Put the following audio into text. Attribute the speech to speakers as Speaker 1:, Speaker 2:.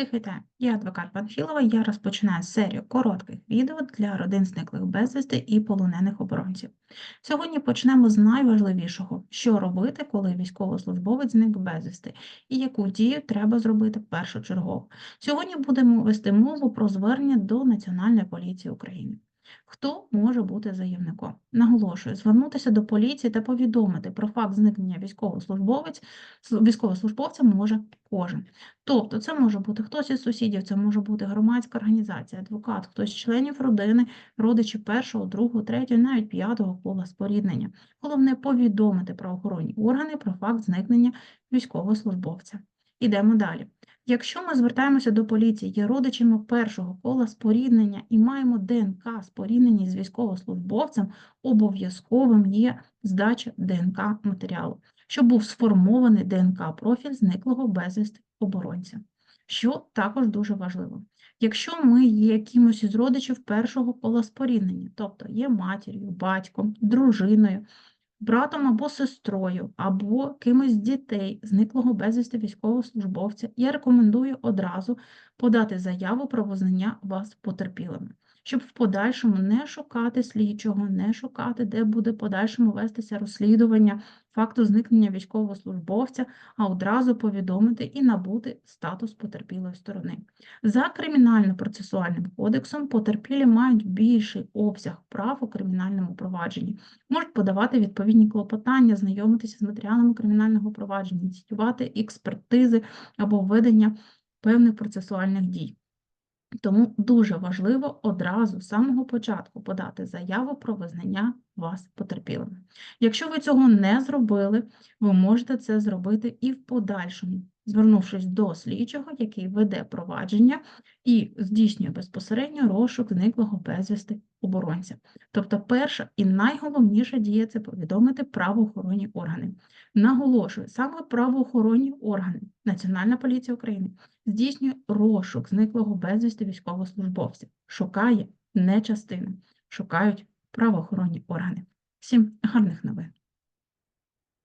Speaker 1: Всіх вітаю! Я адвокат Панфілова. Я розпочинаю серію коротких відео для родин зниклих безвісти і полонених оборонців. Сьогодні почнемо з найважливішого, що робити, коли військовослужбовець зник безвісти, і яку дію треба зробити першочергово. Сьогодні будемо вести мову про звернення до Національної поліції України. Хто може бути заявником? Наголошую, звернутися до поліції та повідомити про факт зникнення військовослужбовця може кожен. Тобто це може бути хтось із сусідів, це може бути громадська організація, адвокат, хтось з членів родини, родичі першого, другого, третього, навіть п'ятого кола споріднення. Головне повідомити правоохоронні органи про факт зникнення військовослужбовця. Ідемо далі. Якщо ми звертаємося до поліції, є родичами першого кола споріднення і маємо ДНК споріднені з військовослужбовцем, обов'язковим є здача ДНК матеріалу, щоб був сформований ДНК-профіль зниклого безвісти оборонця, що також дуже важливо. Якщо ми є якимось із родичів першого кола споріднення, тобто є матір'ю, батьком, дружиною, братом або сестрою, або кимось з дітей зниклого безвісти військовослужбовця, я рекомендую одразу подати заяву про визнання вас потерпілими, щоб в подальшому не шукати слідчого, не шукати, де буде подальшому вестися розслідування факту зникнення військовослужбовця, а одразу повідомити і набути статус потерпілої сторони. За кримінально-процесуальним кодексом потерпілі мають більший обсяг прав у кримінальному провадженні, можуть подавати відповідні клопотання, знайомитися з матеріалами кримінального провадження, ініціювати експертизи або введення певних процесуальних дій. Тому дуже важливо одразу з самого початку подати заяву про визнання вас потерпілими. Якщо ви цього не зробили, ви можете це зробити і в подальшому, звернувшись до слідчого, який веде провадження і здійснює безпосередньо розшук зниклого безвісти оборонця. Тобто, перша і найголовніша дія це повідомити правоохоронні органи. Наголошую, саме правоохоронні органи, Національна поліція України здійснює розшук зниклого безвісти військовослужбовця, шукає не частини, шукають правоохоронні органи. Всім гарних новин!